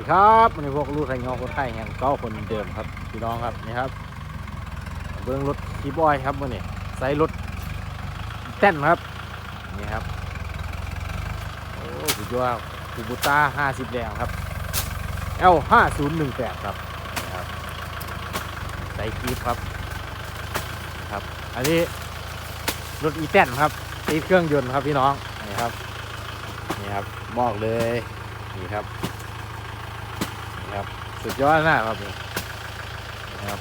ดีครับวันนี้พวกลูกไทยงอคนไทยแห่งเก้าคนเดิมครับพี่น้องครับนี่ครับเบิ้องรถคีบอยครับวันนี้ใส่รถเต้นครับนี่ครับโอ้สุดยอดคูบูต้า50แรงครับ L 5018ครับนี่ครับใส่คีบครับครับอันนี้รถอีแต้นครับตีเครื่องยนต์ครับพี่น้องนี่ครับนี่ครับบอกเลยนี่ครับ ครับ สุดยอดนะครับนี่นะครับ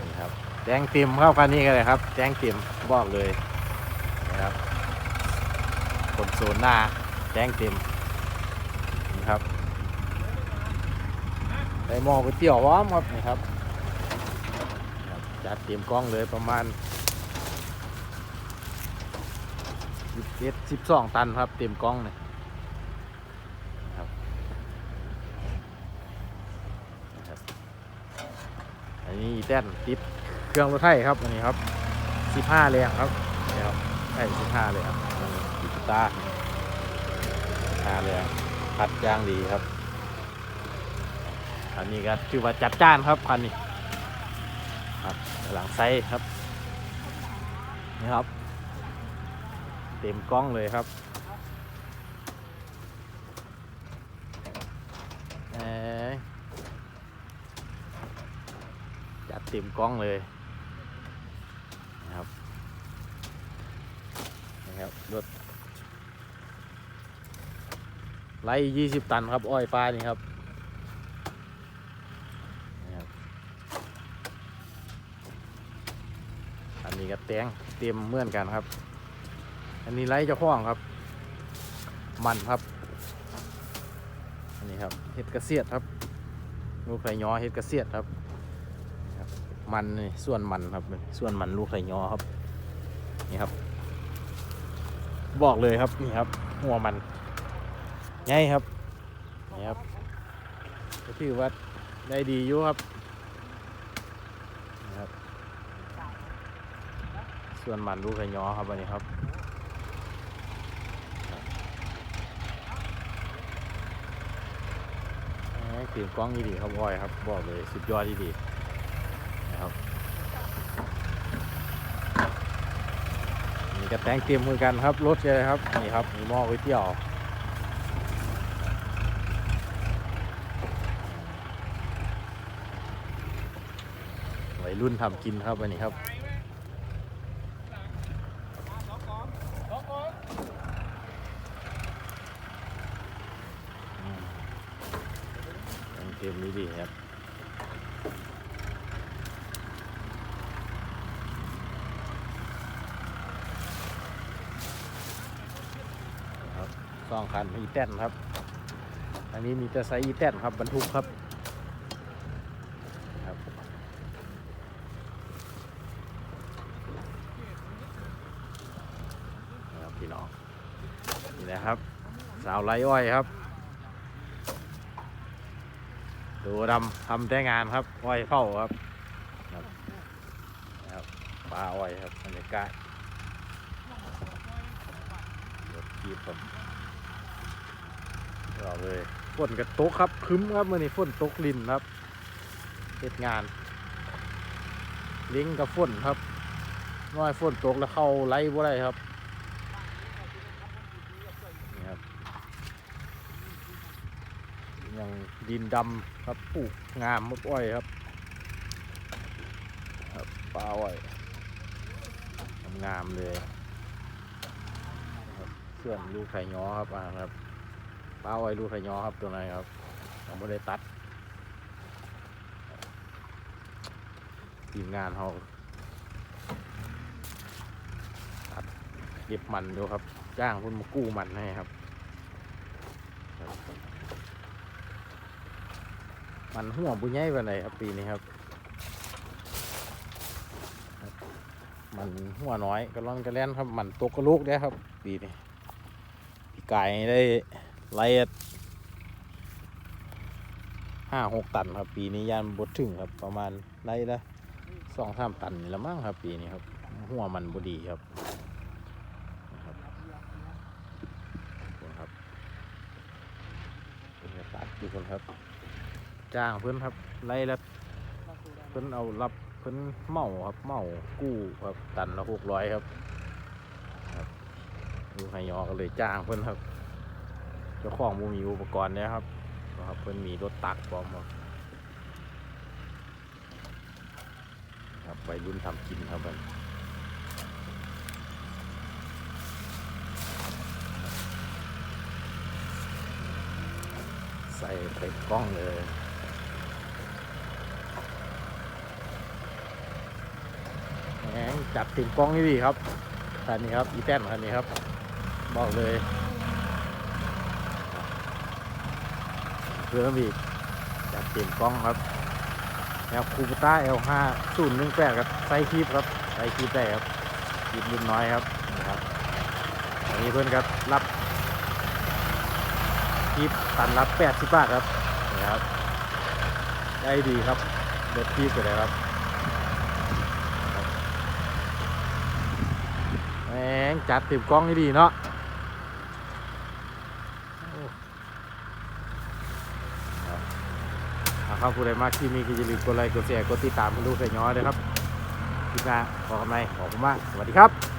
นี่ครับแดงติ่มเข้าคันนี้กันเลยครับแดงติ่มบอกเลยนะครับคนโซนหน้าแดงติ่มนี่ครับได้หมอก๋วยเตี๋ยวว้อมครับนี่ครับจัดเตรียมกล้องเลยประมาณ11 12ตันครับเตรียมกล้องเนี่ย อั นนี้อีแต้นติดเครื่องรถไถครับอันนี้ครับ15แรงครับนี่ครับใช่15เลยครับติดตา15แรงพัดย่างดีครับอันนี้ก็ถือว่าจัดจ้านครับคันนี้ครับหลังไซครับนี่ครับ เต็มกล้องเลยครับเอ้ย จัดเต็มกล้องเลยนะครับนะครับรถไล่ยี่สิบตันครับ อ้อยฟ้านี่ครับนี่ครับอันนี้ก็แตงเต็มเมื่อนกันครับ อันนี้ไล่เจ้าของครับ มันครับ อันนี้ครับเห็ดกระเสียดครับลูกไข่ย้อเห็ดกระเสียดครับ มันนี่ส่วนมันครับ ส่วนมันลูกไข่ยอครับ นี่ครับ บอกเลยครับนี่ครับ หัวมันใหญ่ครับนี่ครับก็ถือว่าได้ดีอยู่ครับนี่ครับ ส่วนมันลูกไข่ยอครับอันนี้ครับเตรียมกล้องดีๆครับบอยครับ บอกเลยสุดยอดดีๆ นะครับ นี่กระแตงเตรียมมือกันครับรถเลยครับนี่ครับมีหม้อก๋วยเตี๋ยววัยรุ่นทำกินครับวันนี้ครับเตรียมนี้ดีครับ ครับ สองคันอีแตนครับ อันนี้มีแต่ไซส์อีแตนครับบรรทุกครับครับนี่ครับพี่น้องนี่นะครับ สาวไรอ้อยครับ ดูดำทำแต่งานครับอ้อยเข้าครับครับนะครับปลาอ้อยครับบรรยากาศรถ กีบผมบอเลยฝนกระตกครับคึ้มครับมื่อนี้ฝนตกลินครับเหตุงาน ลิงกับฝนครับน้อยฝนตกแล้วเข้าไล่บ่ได้ครับนี่ครับ ยังดินดำครับปลูกงามมดอ้อยครับครับปลาอ้อยงามเลยเพื่อนลูกไข่ย้อครับอ่าครับ ป้าไว้ลูกไข่ย้อครับตัวไหนครับยังไม่ได้ตัดทีมงานเขาตัดเก็บมันดูครับ จ้างคนมากู้มันให้ครับ มันหัวบุญใหญ่ไปไหนครับ ปีนี้ครับ มันหัวน้อยก็ร้อนกระแล่นครับ มันตกกระลูกได้ครับ ปีนี้พี่ไก่ได้ ไล่ห้าหกตันครับ ปีนี้ยานบดถึงครับ ประมาณไล่ละสองสามตันนี่ละมั้งครับ ปีนี้ครับ หัวมันบดีครับนะครับขอบคุณครับทุกคนครับ จ้างเพื่อนครับไล่ละเพื่อนเอารับเพื่อนเหมาครับเหมากู้ครับตันละหกร้อยครับครับดูไฮยอก็เลยจ้างเพื่อนครับ จ้าของบูมีอุปกรณ์เนี่ยครับนะครับ เพื่อนมีรถตักพร้อมครับครับไปรุ่นทำกินครับเพื่อนใส่ใส่กล้องเลยแหงจัดติ่งกล้องนี่ดีครับคันนี้ครับ อีแตนคันนี้ครับ บอกเลย เพิ่มอีกจัดติ่งกล้องครับแนวคูปต้า L5 ศูนย์หนึ่งแปดครับไซคลิปครับไซคลิปได้ครับคลิปรุ่นน้อยครับนี่ครับอันนี้เพื่อนครับรับคลิปตันรับแปดสิบบาทครับนี่ครับได้ดีครับเด็ดคลิปเลยครับแหมจัดติดกล้องให้ดีเนาะโอ้ครับเอา ครับผู้ใดมากที่มีก็อย่าลืมกดไลค์กดแชร์กดติดตามให้ลูกใส่ย้อยนะครับคลิปหน้าขอกำไหมขอบคุณมากสวัสดีครับ